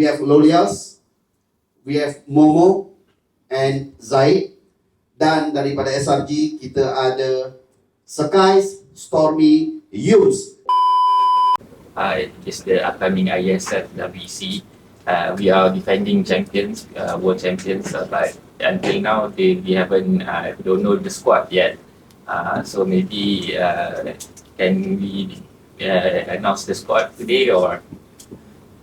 we have Lolias, we have Momo and Zaid. Dan daripada SRG kita ada Sekais, Stormy, Yus. uh, is the upcoming ISF WEC. Uh, we are defending champions, uh, world champions, uh, but until now they, they haven't, uh, don't know the squad yet. Uh, so maybe uh, can we uh, announce the squad today or?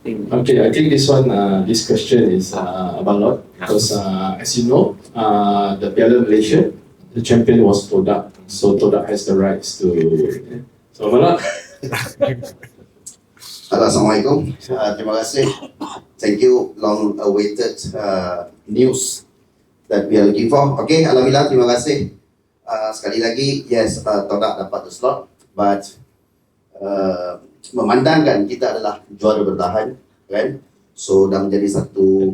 Okay, I think this one, uh, this question is uh, about lot because uh, as you know, uh, the Piala Malaysia, the champion was Todak, so Todak has the rights to. So Abalot, Halo, Assalamualaikum. Uh, terima kasih. Thank you long awaited uh, news that we are looking for. Okay, Alhamdulillah terima kasih. Uh, sekali lagi, yes, uh, Todak dapat the slot, but uh, memandangkan kita adalah juara bertahan, kan? So dah menjadi satu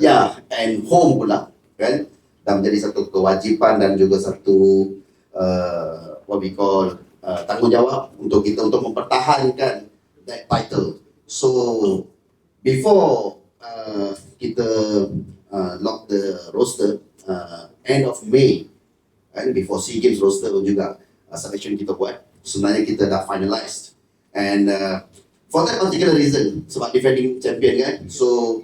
Ya, and home pula, kan? Dan menjadi satu kewajipan dan juga satu uh, what we call uh, tanggungjawab untuk kita untuk mempertahankan that title. So before uh, kita uh, lock the roster uh, end of May, and before SEA Games roster juga uh, selection kita buat, sebenarnya kita dah finalized. And uh, for that particular reason, sebab defending champion kan, so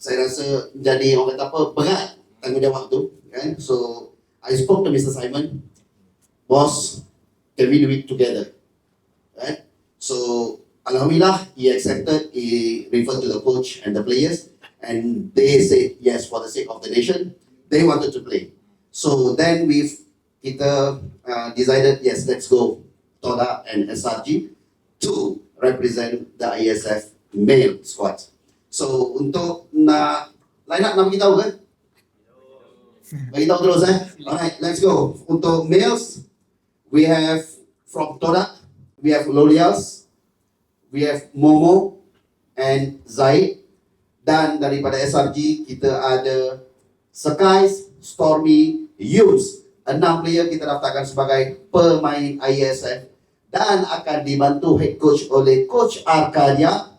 saya rasa jadi orang kata apa berat tanggungjawab tu kan? So I spoke to Mr. Simon boss can we do it together? Right? So Alhamdulillah he accepted he referred to the coach and the players and they said yes for the sake of the nation. They wanted to play. So then we've kita uh, decided yes let's go Toda and SRG to represent the ISF male squad So untuk nak line up bagi tahu ke? Bagi tahu terus eh. Alright, let's go. Untuk males, we have from Todak, we have Lolias, we have Momo and Zaid. Dan daripada SRG kita ada Sekais, Stormy, Yus. Enam player kita daftarkan sebagai pemain ISF dan akan dibantu head coach oleh Coach Arkadia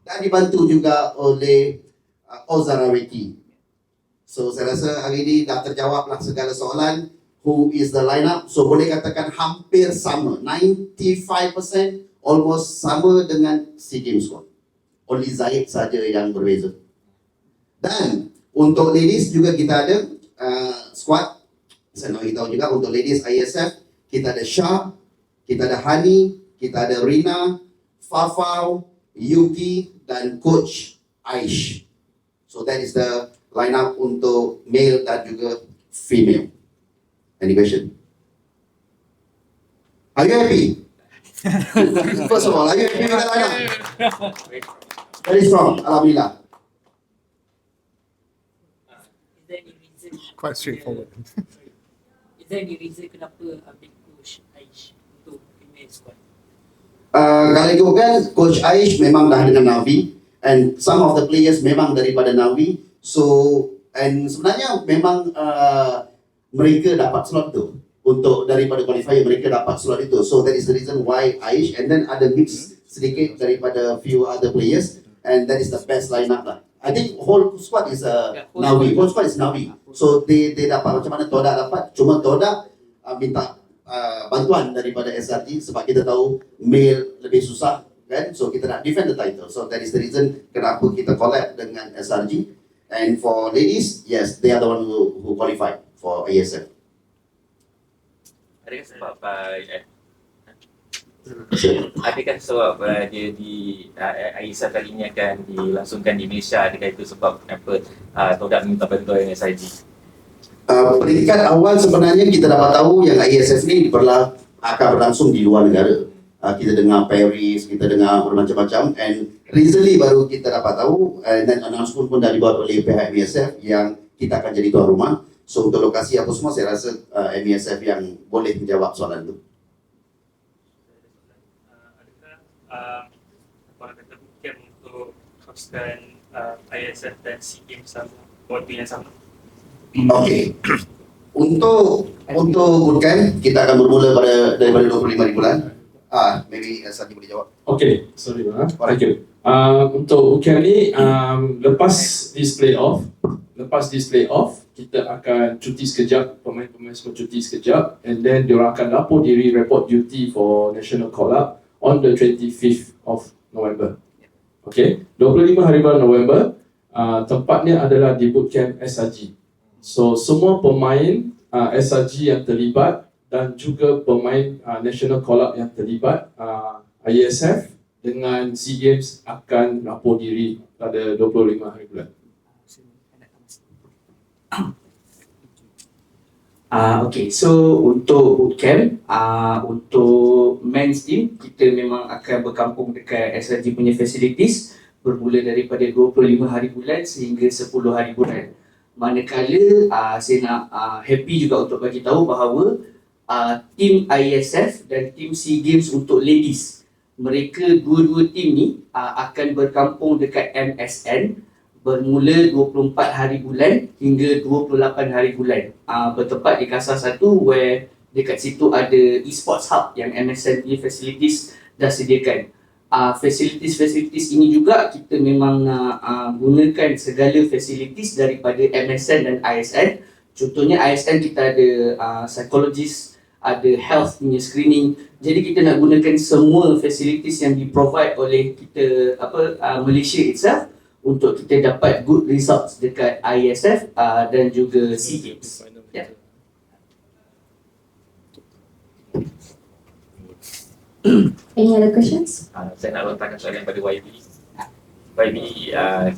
dan dibantu juga oleh uh, Ozaraweki. So saya rasa hari ini dah terjawablah segala soalan. Who is the lineup? So boleh katakan hampir sama. 95% almost sama dengan SEA Games squad. Only Zaid saja yang berbeza. Dan untuk ladies juga kita ada uh, squad. Saya nak tahu juga untuk ladies ISF kita ada Shah, kita ada Hani, kita ada Rina, Fafau, Yuki dan coach Aish. So that is the lineup untuk male dan juga female. Any question? Are you happy? First of all, are you happy with the lineup? Very strong, Alhamdulillah. Quite straightforward. Is there any reason kenapa ambil coach Aish? Uh, kalau ikutkan coach Aish memang dah dengan Navi. And some of the players memang daripada Navi. So and sebenarnya memang uh, mereka dapat slot tu. Untuk daripada qualifier mereka dapat slot itu. So that is the reason why Aish and then ada mix sedikit daripada few other players. And that is the best lineup lah. I think whole squad is uh, Yeah, whole Navi. whole squad is Navi. So they they dapat macam mana Todak dapat. Cuma Todak uh, minta uh, bantuan daripada SRT sebab kita tahu male lebih susah kan? So kita nak defend the title. So that is the reason kenapa kita collab dengan SRG and for ladies yes they are the one who, who qualified for ASF Adakah sebab uh, eh, adakah sebab uh, dia di uh, ISF kali ini akan dilangsungkan di Malaysia. Adakah itu sebab kenapa uh, Todak minta bantuan SIG? Uh, peringkat awal sebenarnya kita dapat tahu yang ISF ni berla, akan berlangsung di luar negara. Uh, kita dengar Paris, kita dengar bermacam-macam. And recently baru kita dapat tahu and then announcement pun dah dibuat oleh pihak MSF yang kita akan jadi tuan rumah. So untuk lokasi apa semua saya rasa uh, MSF yang boleh menjawab soalan tu. Uh, uh, untuk hostkan uh, ISF dan SEA Games sama waktu yang sama? Okey. Untuk untuk bootcamp kita akan bermula pada daripada 25 bulan. Ah, maybe Sadi boleh jawab. okay, sorry, uh, thank you. Um, untuk UKM ni, um, lepas this playoff, lepas this playoff, kita akan cuti sekejap, pemain-pemain semua cuti sekejap and then diorang akan lapor diri report duty for national call-up on the 25th of November. Okay, 25 hari bulan November, uh, tempatnya adalah di bootcamp SRG. So, semua pemain uh, SRG yang terlibat dan juga pemain uh, national call-up yang terlibat uh, ISF dengan SEA Games akan lapor diri pada 25 hari bulan. Uh, okay, so untuk bootcamp, uh, untuk men's team kita memang akan berkampung dekat SRG punya facilities bermula daripada 25 hari bulan sehingga 10 hari bulan. Manakala uh, saya nak uh, happy juga untuk bagi tahu bahawa uh, tim ISF dan tim SEA Games untuk ladies mereka dua-dua tim ni uh, akan berkampung dekat MSN bermula 24 hari bulan hingga 28 hari bulan. Uh, bertempat di Kasar 1 where dekat situ ada esports hub yang MSN punya facilities dah sediakan. Uh, facilities-facilities ini juga kita memang nak uh, gunakan segala facilities daripada MSN dan ISN. Contohnya ISN kita ada uh, psychologist, ada health punya screening. Jadi kita nak gunakan semua facilities yang di provide oleh kita apa uh, Malaysia itself untuk kita dapat good results dekat ISF uh, dan juga SEA Games. Ya. Any other questions? Uh, saya nak lontarkan soalan pada YB. YB, uh,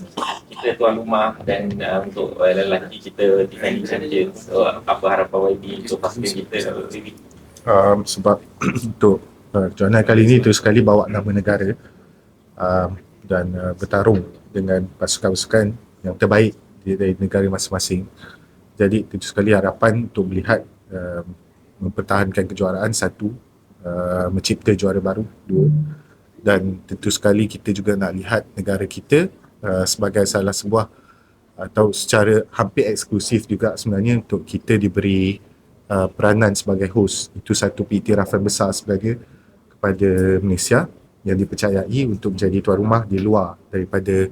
kita tuan rumah dan uh, untuk uh, lelaki kita defending champions. So, apa harapan YB untuk pasukan kita? Um, sebab untuk uh, kejohanan kali ini terus sekali bawa nama negara um, dan uh, bertarung dengan pasukan-pasukan yang terbaik di- dari negara masing-masing. Jadi tentu sekali harapan untuk melihat um, mempertahankan kejuaraan satu, uh, mencipta juara baru. Dua. Dan tentu sekali kita juga nak lihat negara kita uh, sebagai salah sebuah atau secara hampir eksklusif juga sebenarnya untuk kita diberi uh, peranan sebagai host. Itu satu iktirafan besar sebagai kepada Malaysia yang dipercayai untuk menjadi tuan rumah di luar daripada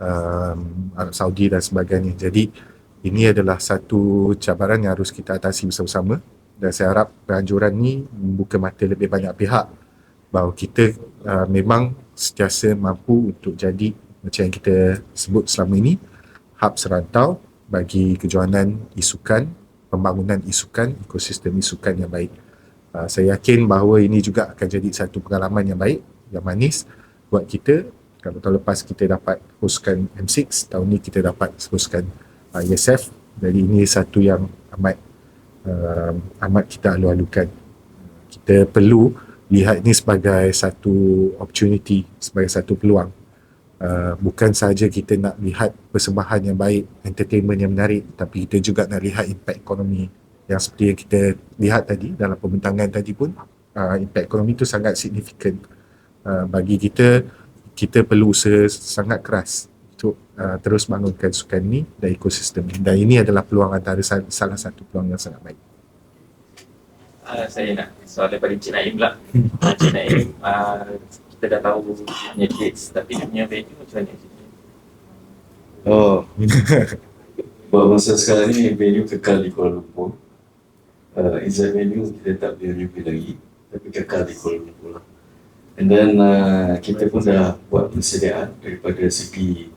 um, Arab Saudi dan sebagainya. Jadi ini adalah satu cabaran yang harus kita atasi bersama-sama dan saya harap penganjuran ni membuka mata lebih banyak pihak bahawa kita uh, memang sentiasa mampu untuk jadi macam yang kita sebut selama ini hub serantau bagi kejohanan isukan pembangunan isukan, ekosistem isukan yang baik. Uh, saya yakin bahawa ini juga akan jadi satu pengalaman yang baik, yang manis buat kita. Kalau tahun lepas kita dapat hostkan M6, tahun ni kita dapat hostkan uh, ESF. Jadi ini satu yang amat uh, amat kita alu-alukan. Kita perlu lihat ini sebagai satu opportunity, sebagai satu peluang. Uh, bukan sahaja kita nak lihat persembahan yang baik, entertainment yang menarik, tapi kita juga nak lihat impact ekonomi yang seperti yang kita lihat tadi dalam pembentangan tadi pun uh, impact ekonomi itu sangat signifikan uh, bagi kita kita perlu usaha sangat keras untuk uh, terus bangunkan sukan ni dan ekosistem ni dan ini adalah peluang antara sa- salah satu peluang yang sangat baik Uh, saya nak soalan daripada Encik Naim pula. Encik Naim, uh, kita dah tahu dia punya dates tapi dia punya venue macam mana? Encik Naim? Oh, buat masa sekarang ni venue kekal di Kuala Lumpur. Uh, exact venue kita tak boleh review lagi, tapi kekal di Kuala Lumpur lah. And then uh, kita pun dah buat persediaan daripada segi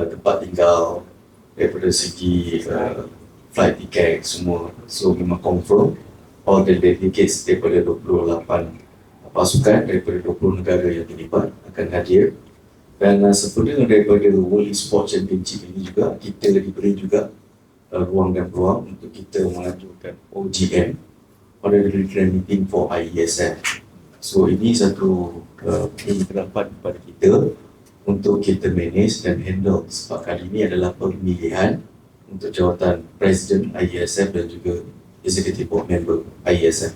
uh, tempat tinggal, daripada segi uh, flight ticket semua. So memang confirm all the delegates daripada 28 pasukan daripada 20 negara yang terlibat akan hadir dan uh, sempena daripada World Esports Championship ini juga kita diberi juga uh, ruang dan peluang untuk kita mengajukan OGM Honorary Meeting for IESF. So ini satu uh, pendapat kepada kita untuk kita manage dan handle sebab kali ini adalah pemilihan untuk jawatan Presiden IESF dan juga Executive Board Member IESF.